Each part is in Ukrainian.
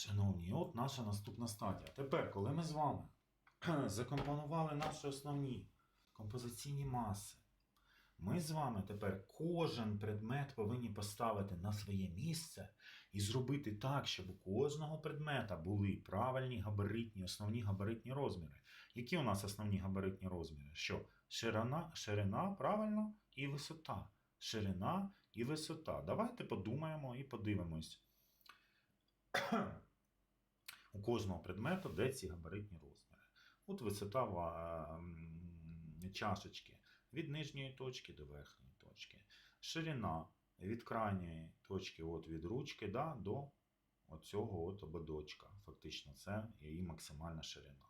Шановні, от наша наступна стадія. Тепер, коли ми з вами закомпонували наші основні композиційні маси, ми з вами тепер кожен предмет повинні поставити на своє місце і зробити так, щоб у кожного предмета були правильні габаритні, основні габаритні розміри. Які у нас основні габаритні розміри? Що? Ширина, ширина правильно, і висота. Ширина і висота. Давайте подумаємо і подивимось. У кожного предмету де ці габаритні розміри. От висота чашечки від нижньої точки до верхньої точки. Ширина від крайньої точки, от від ручки да, до оцього от ободочка. Фактично, це її максимальна ширина.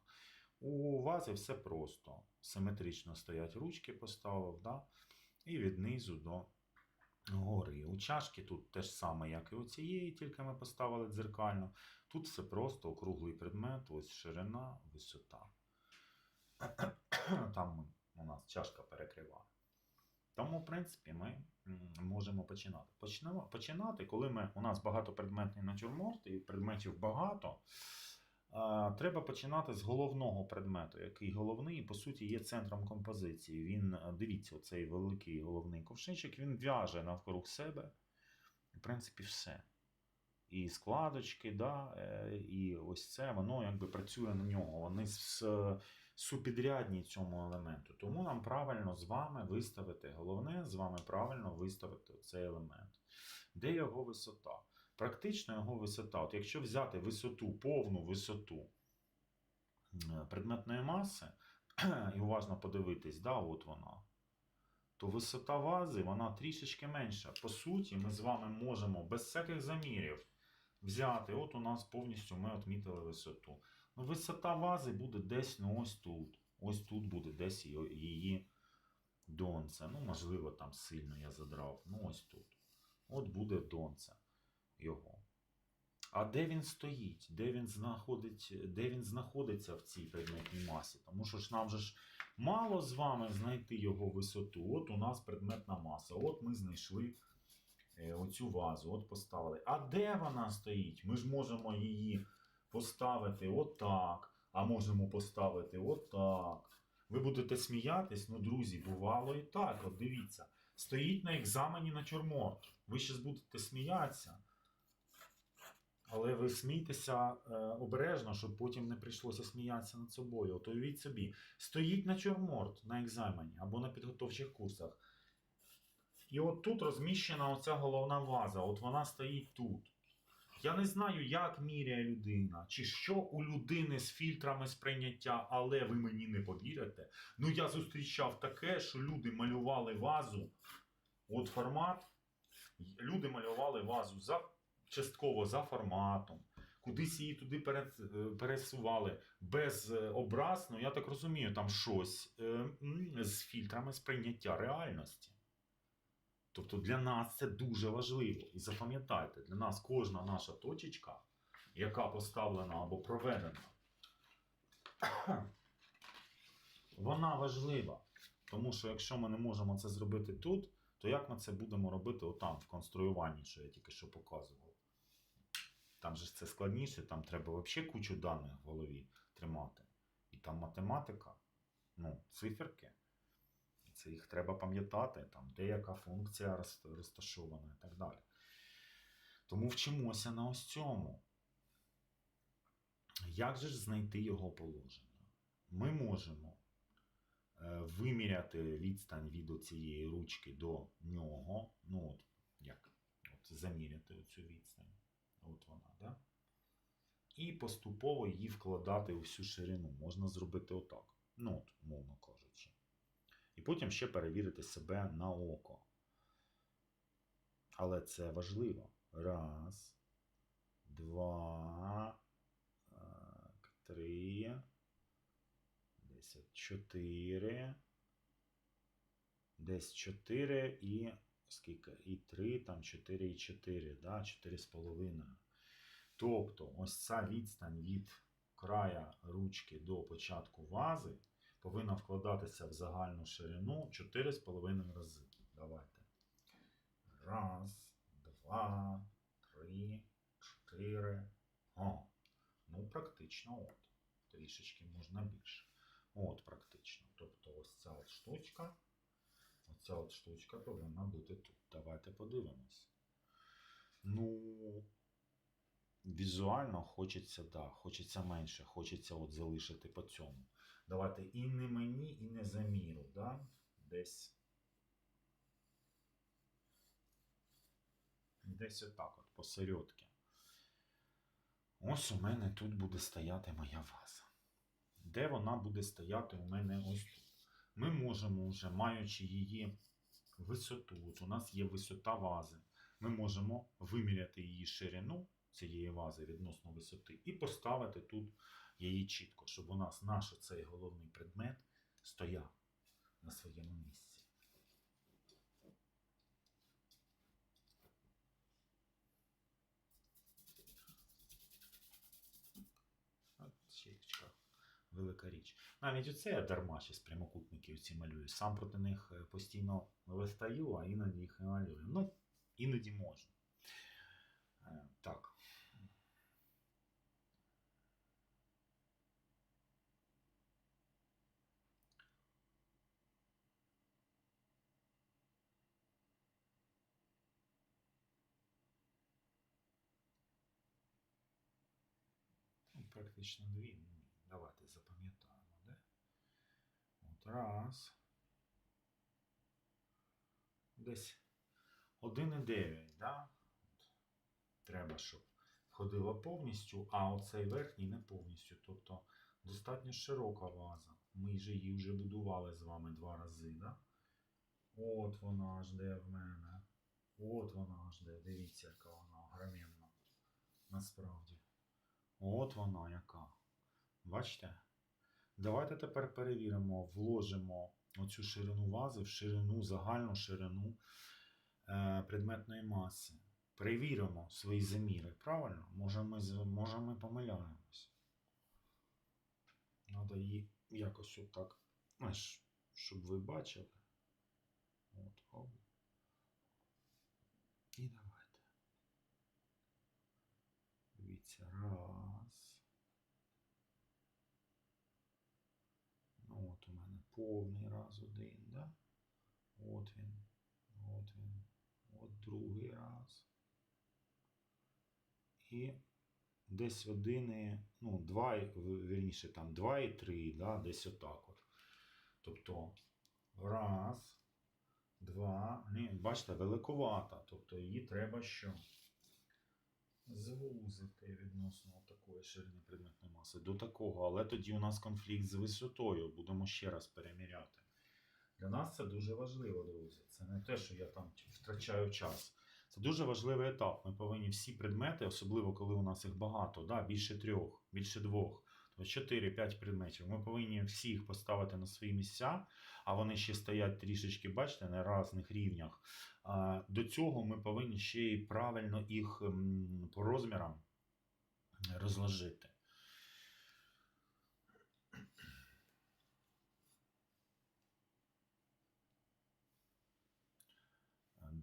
У вазі все просто. Симетрично стоять ручки, поставив, да, і від низу до гори. У чашки тут те ж саме, як і у цієї, тільки ми поставили дзеркально. Тут все просто округлий предмет, ось ширина, висота. Там у нас чашка перекриває. Тому, в принципі, ми можемо починати. Почнемо, починати, коли ми, у нас багатопредметний натюрморт і предметів багато. Треба починати з головного предмету, який головний, по суті є центром композиції. Він, е, дивіться, цей великий головний ковшинчик, він в'яже навкруг себе. В принципі, все. І складочки, да, е, і ось це, воно якби працює на нього. Вони супідрядні цьому елементу. Тому нам правильно з вами виставити, головне з вами правильно виставити цей елемент. Де його висота? Практично його висота. От якщо взяти висоту, повну висоту е, предметної маси, і уважно подивитись, да, от вона, то висота вази вона трішечки менша. По суті, ми з вами можемо без всяких замірів взяти. От у нас повністю ми відмітили висоту. Ну, висота вази буде десь ну, ось тут. Ось тут буде десь її- донце. Ну, можливо, там сильно я задрав. Ну, ось тут. От буде донце його. А де він стоїть? Де він, знаходить, де він знаходиться в цій предметній масі? Тому що ж нам же ж мало з вами знайти його висоту. От у нас предметна маса. От ми знайшли оцю вазу, от поставили. А де вона стоїть? Ми ж можемо її поставити отак, а можемо поставити отак. Ви будете сміятись, ну, друзі, бувало і так. От дивіться, стоїть на екзамені на чорморт. Ви ще будете сміятися. Але ви смійтеся е, обережно, щоб потім не прийшлося сміятися над собою. От уявіть собі, стоїть на чорморт на екзамені або на підготовчих курсах. І от тут розміщена оця головна ваза, от вона стоїть тут. Я не знаю, як міряє людина, чи що у людини з фільтрами сприйняття, але ви мені не повірите. Ну я зустрічав таке, що люди малювали вазу. От формат. Люди малювали вазу за, частково за форматом. Кудись її туди е, пересували без е, образ, ну я так розумію, там щось е, з фільтрами сприйняття реальності. Тобто для нас це дуже важливо. І запам'ятайте, для нас кожна наша точечка, яка поставлена або проведена, вона важлива. Тому що якщо ми не можемо це зробити тут, то як ми це будемо робити отам, в конструюванні, що я тільки що показував? Там же це складніше, там треба взагалі кучу даних в голові тримати. І там математика, ну, циферки. Це їх треба пам'ятати, там, де яка функція розташована і так далі. Тому вчимося на ось цьому. Як же ж знайти його положення? Ми можемо е, виміряти відстань від цієї ручки до нього. Ну, от, як от, заміряти цю відстань. От вона, да? І поступово її вкладати у всю ширину. Можна зробити отак. Ну, от, мовно кажучи. І потім ще перевірити себе на око. Але це важливо. Раз, два, так, три, десять, чотири. Десь чотири і скільки? І три, там чотири і чотири, да? чотири з половиною. Тобто, ось ця відстань від края ручки до початку вази повинна вкладатися в загальну ширину 4,5 рази. Давайте. Раз, два, три, чотири. О. практично, от. Трішечки можна більше. От, практично. Тобто ось ця от штучка. Оця от штучка повинна бути тут. Давайте подивимось. Ну, візуально хочеться, да, хочеться менше, хочеться от залишити по цьому. Давайте і не мені, і не за міру, да? Десь. Десь отак от, посередки. Ось у мене тут буде стояти моя ваза. Де вона буде стояти у мене ось тут? Ми можемо вже, маючи її висоту, от у нас є висота вази, ми можемо виміряти її ширину цієї вази відносно висоти і поставити тут її чітко, щоб у нас наш цей головний предмет стояв на своєму місці. От. Велика річ. Навіть оце я дарма ще з прямокутників ці малюю. Сам проти них е, постійно вистаю, а іноді їх не малюю. Ну, іноді можна. Е, Так. Ну, Практично дві. Ну, Давайте запам'ятаємо, де? От раз. Десь 1,9, да? Треба, щоб входило повністю, а оцей верхній не повністю. Тобто достатньо широка ваза. Ми ж її вже будували з вами два рази, да? От вона аж де в мене. От вона аж де. Дивіться, яка вона огроменна. Насправді. От вона яка. Бачите? Давайте тепер перевіримо, вложимо оцю ширину вази в ширину, загальну ширину е, предметної маси. Перевіримо свої заміри. Правильно? Може ми, може ми помиляємось. Треба її якось отак, знаєш, щоб ви бачили. От, оп. І давайте. Дивіться, раз. Ну, от у мене повний раз один, да? От він, от він, от другий раз. І десь один, ну, два, вірніше, там два і три, да? десь отак от. Тобто, раз, два, ні, бачите, великовата. Тобто її треба що? Звузити відносно такої ширини предметної маси до такого, але тоді у нас конфлікт з висотою. Будемо ще раз переміряти. Для нас це дуже важливо, друзі. Це не те, що я там втрачаю час. Це дуже важливий етап. Ми повинні всі предмети, особливо коли у нас їх багато, да, більше трьох, більше двох, 4-5 предметів. Ми повинні всіх поставити на свої місця, а вони ще стоять трішечки, бачите, на різних рівнях. До цього ми повинні ще й правильно їх по розмірам розложити.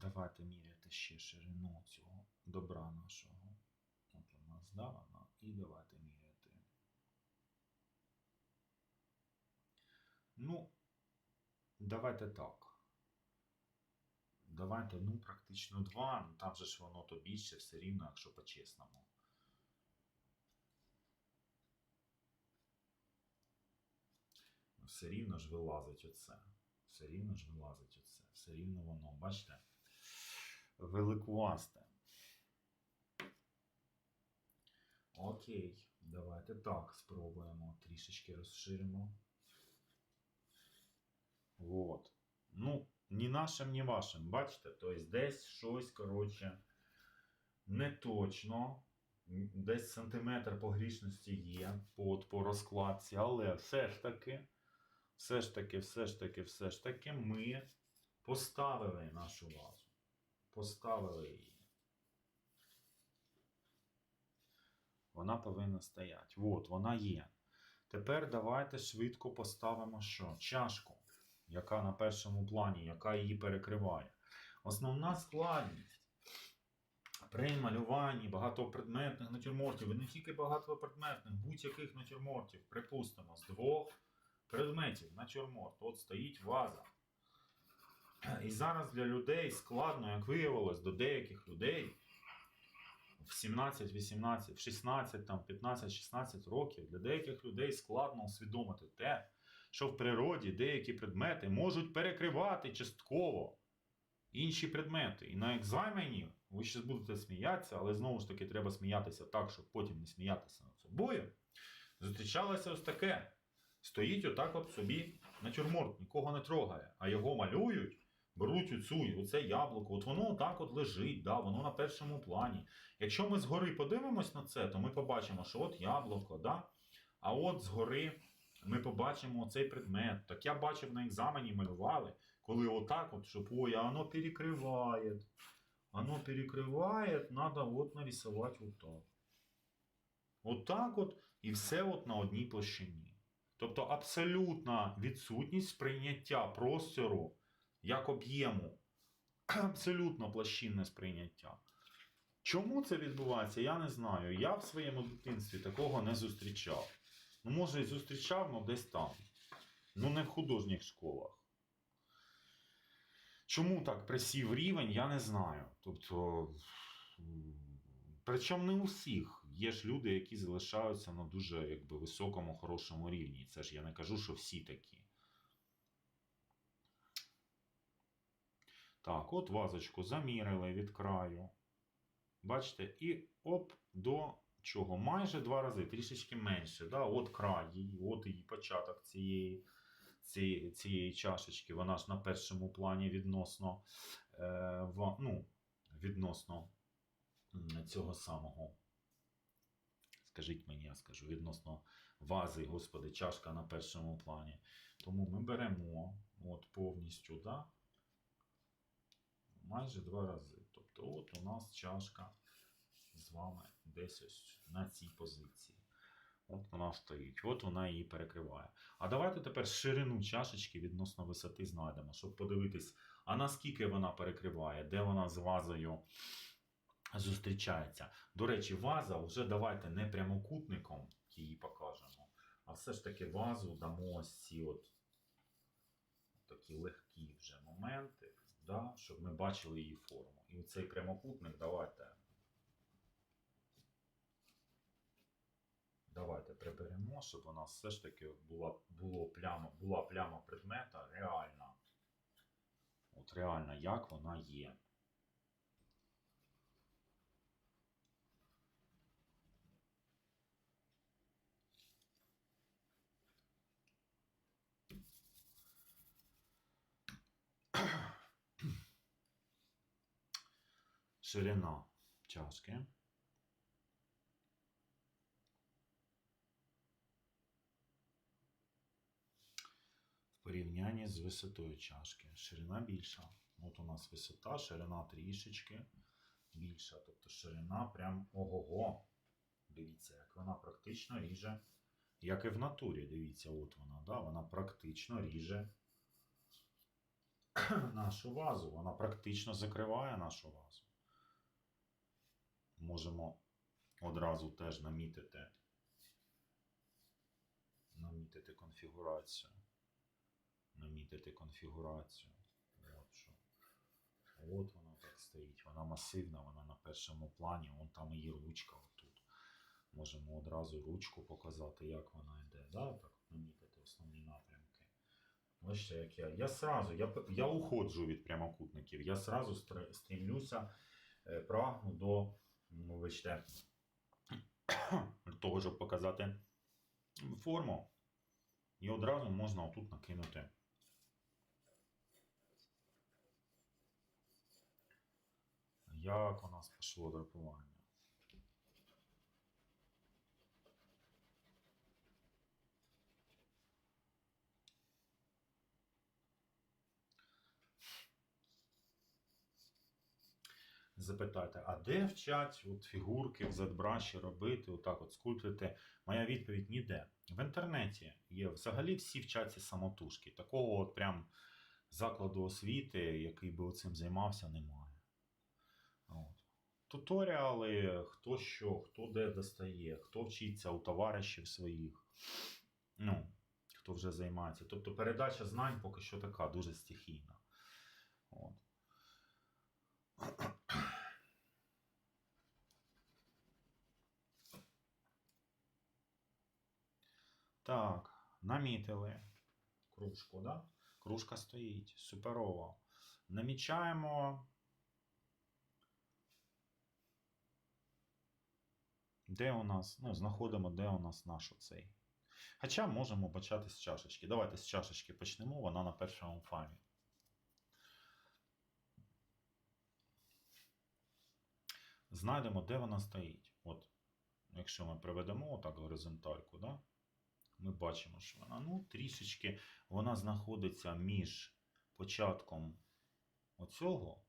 Давайте міряти ще ширину цього добра нашого. От у нас да, вона. І давайте міряти. Ну, давайте так. Давайте, ну, практично два. Ну, там же ж воно то більше все рівно, якщо по-чесному. Все рівно ж вилазить оце. Все рівно ж вилазить оце. Все рівно воно, бачите? Великувасте. Окей, давайте так спробуємо. Трішечки розширимо. Вот. Ну, ні нашим, ні вашим. Бачите? Тобто десь щось, коротше, не точно. Десь сантиметр погрішності є по, по розкладці, але все ж таки, все ж таки, все ж таки, все ж таки, ми поставили нашу вазу. Поставили її. Вона повинна стояти. От, вона є. Тепер давайте швидко поставимо що? Чашку, яка на першому плані, яка її перекриває. Основна складність При малюванні багатопредметних натюрмортів, і не тільки багатопредметних, будь-яких натюрмортів, припустимо, з двох предметів натюрморт. От стоїть ваза. І зараз для людей складно, як виявилось, до деяких людей в 17, 18, в 16, там, 15, 16 років для деяких людей складно усвідомити те, що в природі деякі предмети можуть перекривати частково інші предмети. І на екзамені ви ще будете сміятися, але знову ж таки треба сміятися так, щоб потім не сміятися над собою. Зустрічалося ось таке. Стоїть отак от собі натюрморт, нікого не трогає, а його малюють, беруть оцю, оце яблуко, от воно отак от лежить, да, воно на першому плані. Якщо ми згори подивимось на це, то ми побачимо, що от яблуко, да? а от згори ми побачимо цей предмет. Так я бачив на екзамені малювали, коли отак от, щоб ой, а воно перекриває. Оно перекриває, треба от нарисувати отак. Отак от і все от на одній площині. Тобто абсолютна відсутність сприйняття простору як об'єму. Абсолютно площинне сприйняття. Чому це відбувається, я не знаю. Я в своєму дитинстві такого не зустрічав. Ну, може, і зустрічав, але десь там. Ну, не в художніх школах. Чому так присів рівень, я не знаю. Тобто, причому не у всіх. Є ж люди, які залишаються на дуже якби, високому, хорошому рівні. Це ж я не кажу, що всі такі. Так, от вазочку замірили від краю. Бачите, і оп, до чого? Майже два рази, трішечки менше. Да? От край її, от її початок цієї, цієї, цієї чашечки. Вона ж на першому плані відносно, е, в, ну, відносно цього самого. Скажіть мені, я скажу, відносно вази, господи, чашка на першому плані. Тому ми беремо от повністю, да? майже два рази. Тобто, от у нас чашка з вами десь ось на цій позиції. От вона стоїть, от вона її перекриває. А давайте тепер ширину чашечки відносно висоти знайдемо, щоб подивитись, а наскільки вона перекриває, де вона з вазою зустрічається. До речі, ваза вже давайте не прямокутником її покажемо, а все ж таки вазу дамо ось ці от такі легкі вже моменти, да, щоб ми бачили її форму. І цей прямокутник давайте. Давайте приберемо, щоб у нас все ж таки була, було пляма, була пляма предмета реальна. От реально, як вона є. Ширина чашки. Порівнянні з висотою чашки. Ширина більша. От у нас висота, ширина трішечки більша. Тобто ширина прям ого-го. Дивіться, як вона практично ріже. Як і в натурі, дивіться, от вона, да? вона практично ріже нашу вазу. Вона практично закриває нашу вазу. Можемо одразу теж намітити, намітити конфігурацію. Намітити конфігурацію. От що. От вона так стоїть. Вона масивна, вона на першому плані. Вон там її ручка отут. Можемо одразу ручку показати, як вона йде. Да? Так, намітити основні напрямки. Бачите, як я. Я сразу, я, я уходжу від прямокутників. Я сразу стрімлюся, е, прагну до, ну, вибачте, того, щоб показати форму. І одразу можна отут накинути. Як у нас пішло драпування? Запитайте, а де вчать от фігурки в ZBrush робити, отак от скульптити? Моя відповідь ніде. В інтернеті є взагалі всі вчаться самотужки. Такого от прям закладу освіти, який би цим займався, немає. Туторіали, хто що, хто де достає, хто вчиться у товаришів своїх. Ну, хто вже займається. Тобто передача знань поки що така дуже стихійна. От. Так, намітили кружку, да? Кружка стоїть. Суперово. Намічаємо. Де у нас? Ну, знаходимо, де у нас наш оцей. Хоча можемо почати з чашечки. Давайте з чашечки почнемо, вона на першому фамі. Знайдемо, де вона стоїть. От, якщо ми приведемо так горизонтальку, да? ми бачимо, що вона ну, трішечки вона знаходиться між початком оцього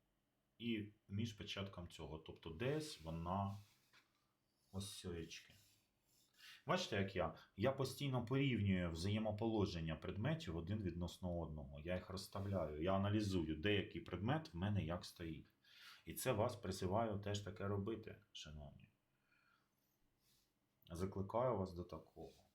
і між початком цього. Тобто десь вона ось сьоєчки. Бачите, як я? Я постійно порівнюю взаємоположення предметів один відносно одного. Я їх розставляю, я аналізую, деякий предмет в мене як стоїть. І це вас призиваю теж таке робити, шановні. Закликаю вас до такого.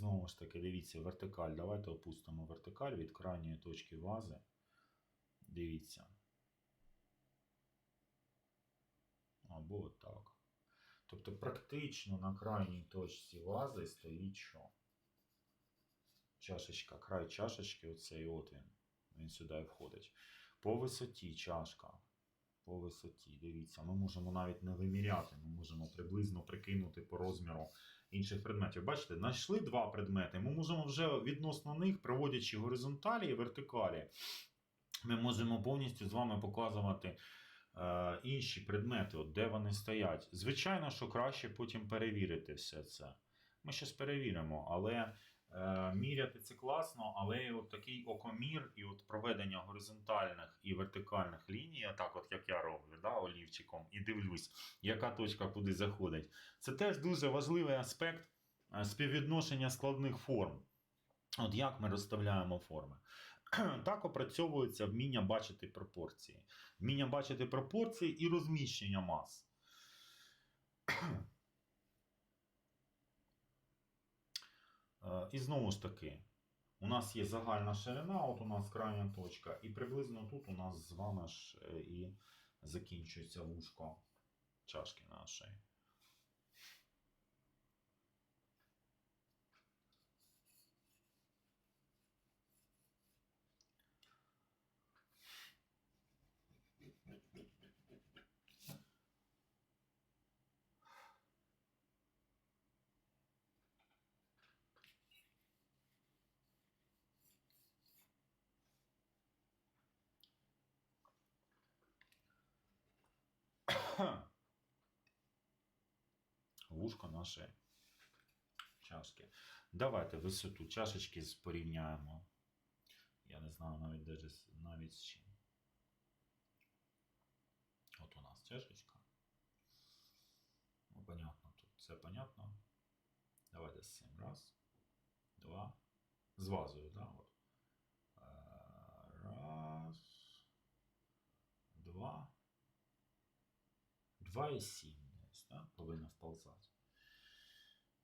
Знову ж таки, дивіться, вертикаль. Давайте опустимо вертикаль від крайньої точки вази. Дивіться. Або отак. Тобто, практично на крайній точці вази стоїть що? Чашечка, край чашечки, оцей от він. Він сюди входить. По висоті чашка. По висоті. Дивіться, ми можемо навіть не виміряти, ми можемо приблизно прикинути по розміру інших предметів. Бачите, знайшли два предмети. Ми можемо вже відносно них, проводячи горизонталі і вертикалі, ми можемо повністю з вами показувати е, інші предмети, от де вони стоять. Звичайно, що краще потім перевірити все це. Ми щось перевіримо, але міряти це класно, але от такий окомір і от проведення горизонтальних і вертикальних ліній, так от як я роблю, да, олівчиком, і дивлюсь, яка точка куди заходить. Це теж дуже важливий аспект е, співвідношення складних форм. От як ми розставляємо форми. Так опрацьовується вміння бачити пропорції. Вміння бачити пропорції і розміщення мас. І знову ж таки, у нас є загальна ширина, от у нас крайня точка, і приблизно тут у нас з вами ж е, і закінчується вушко чашки нашої. Вушко нашої чашки. Давайте висоту чашечки порівняємо. Я не знаю навіть даже навіть з чим. От у нас чашечка. Ну, понятно, тут це понятно. Давайте з цим. Раз, два. З вазою, да? От. 2,7 да, повинно вползати.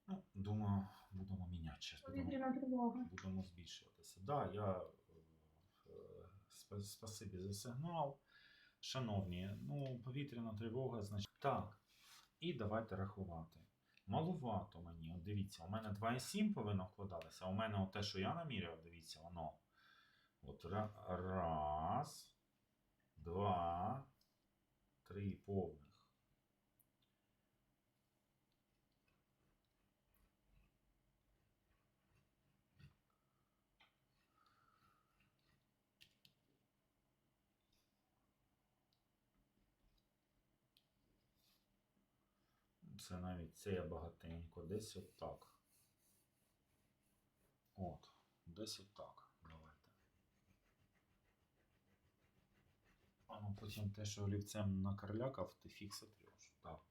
Ну, Думаю, будемо міняти зараз. Будемо, будемо збільшуватися. Да, я е, е, Спасибі за сигнал. Шановні, ну, повітряна тривога, значить. Так. І давайте рахувати. Малувато мені, от дивіться, у мене 2,7 повинно вкладатися, а у мене от те, що я наміряв, дивіться, воно. От Раз, два, три повне. Це навіть це я багатенько. Десь от так. От, десь от так. Давайте. А ну потім те, що олівцем накарлякав, ти фіг сотреш. Так.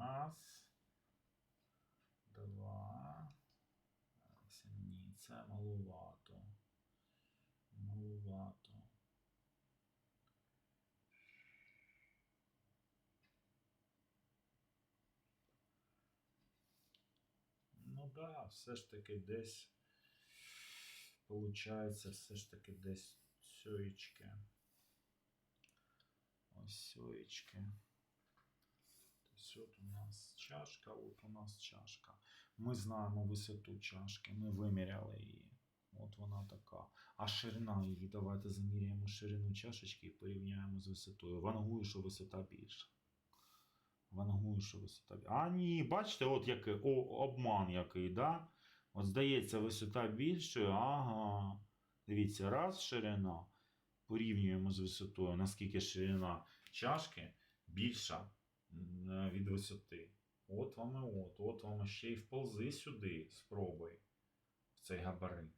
Раз. Два. Це Ні, це малувато. Малувато. Ну да, все ж таки десь. Получається, все ж таки десь сьоєчки. Ось сьоєчки. Тобто от у нас чашка, от у нас чашка. Ми знаємо висоту чашки, ми виміряли її. От вона така. А ширина її, давайте заміряємо ширину чашечки і порівняємо з висотою. Вангую, що висота більша. Вангую, що висота. А ні, бачите, от який о, обман який, да? От здається, висота більшою. Ага. Дивіться, раз ширина. Порівнюємо з висотою, наскільки ширина чашки більша від висоти. От вам і от, от вам ще й вползи сюди, спробуй в цей габарит.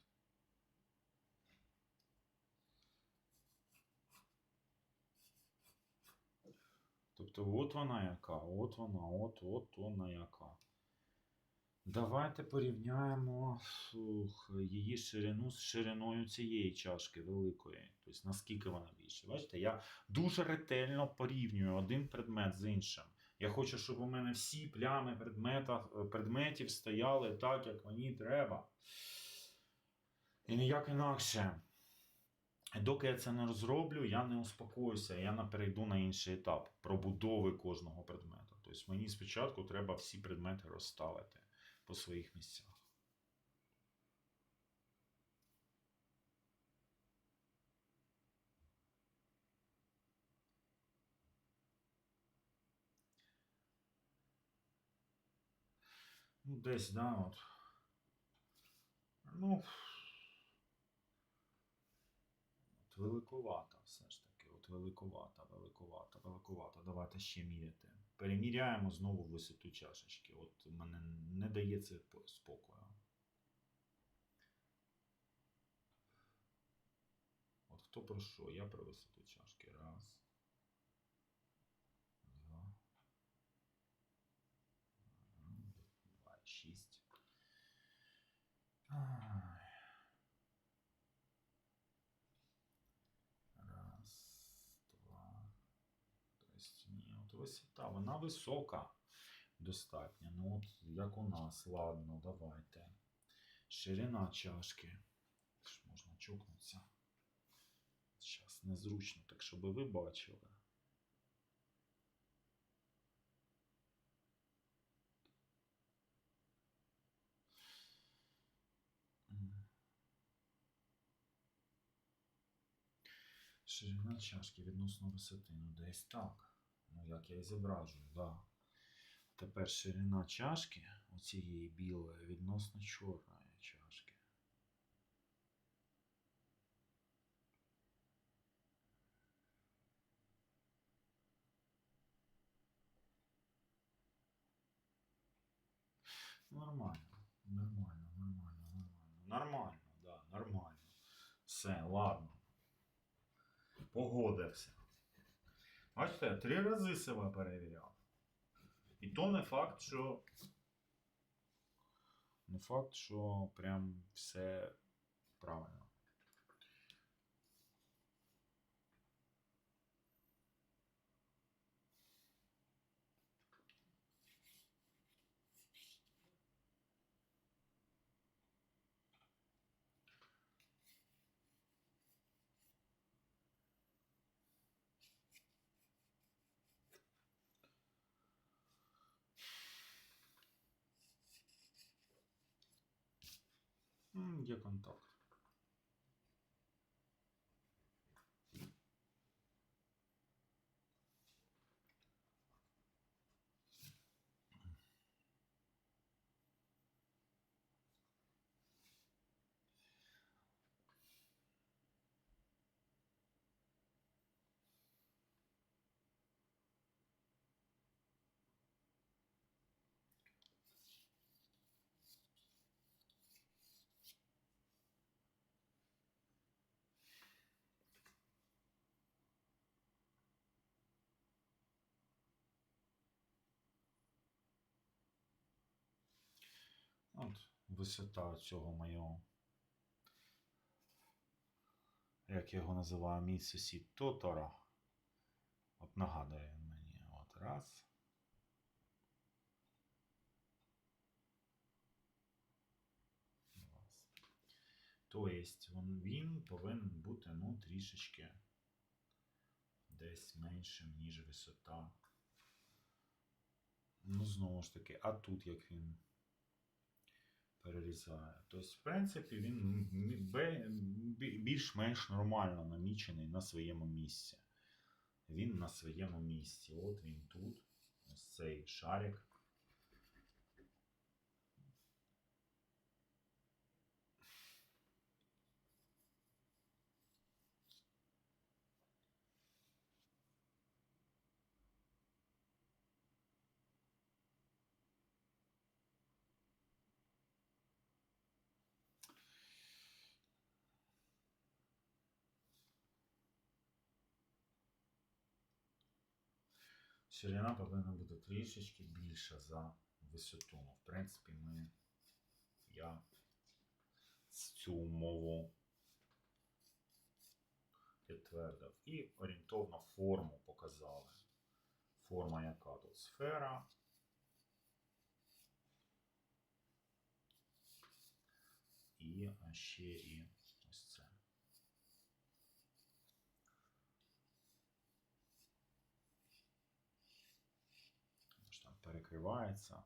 Тобто, от вона яка, от вона, от, от вона яка. Давайте порівняємо ух, її ширину з шириною цієї чашки великої. Тобто, наскільки вона більше. Бачите, я дуже ретельно порівнюю один предмет з іншим. Я хочу, щоб у мене всі плями предмета, предметів стояли так, як мені треба. І ніяк інакше. Доки я це не розроблю, я не успокоюся, я не перейду на інший етап пробудови кожного предмета. Тобто мені спочатку треба всі предмети розставити по своїх місцях. Ну, десь, да, от. Ну. От великовата все ж таки. От великовата, великовата, великовата. Давайте ще міряти. Переміряємо знову висоту чашечки. От мене не дає це спокою. От хто про що? Я про висоту чашки. Раз. Два. Два, шість. Ай. Раз, два. Тобто, ні, от висота, вона висока достатньо. Ну, от як у нас, ладно, давайте. Ширина чашки. Ж можна чокнутися. Зараз незручно, так щоб ви бачили. Ширина чашки відносно висоти. Ну, десь так. Ну, як я і зображую, да. Тепер ширина чашки, оцієї білої, відносно чорної чашки. Нормально, нормально, нормально, нормально. Нормально, да, нормально. Все, ладно. Погодився. Бачите, три рази себе перевіряв. І то не факт, що. Не факт, що прям все правильно. Є контакт. Висота цього моєго. Як я його називаю, мій сусід Тотора. От нагадує мені. От раз. Два. Тобто він повинен бути ну, трішечки десь меншим, ніж висота. Ну, знову ж таки, а тут як він перерізає. Тобто, в принципі, він більш-менш нормально намічений на своєму місці. Він на своєму місці. От він тут. Ось цей шарик. Ширина повинна бути трішечки більша за висоту. В принципі, ми, я цю умову підтвердив. І орієнтовно форму показали. Форма яка тут сфера. І ще і ось це. Тому що там перекривається.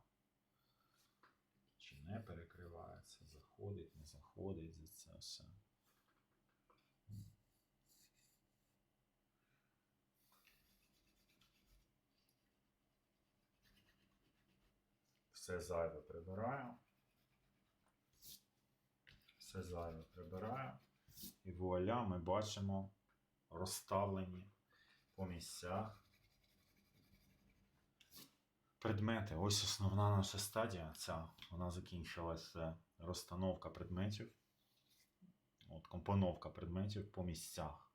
Чи не перекривається, заходить, не заходить за це все. Все зайве прибираю. Все зайве прибираю. І вуаля ми бачимо розставлені по місцях предмети. Ось основна наша стадія. Ця вона закінчилася розстановка предметів. От, компоновка предметів по місцях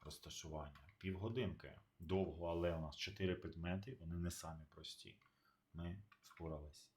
розташування. Півгодинки. Довго, але у нас чотири предмети, вони не самі прості. Ми впорались.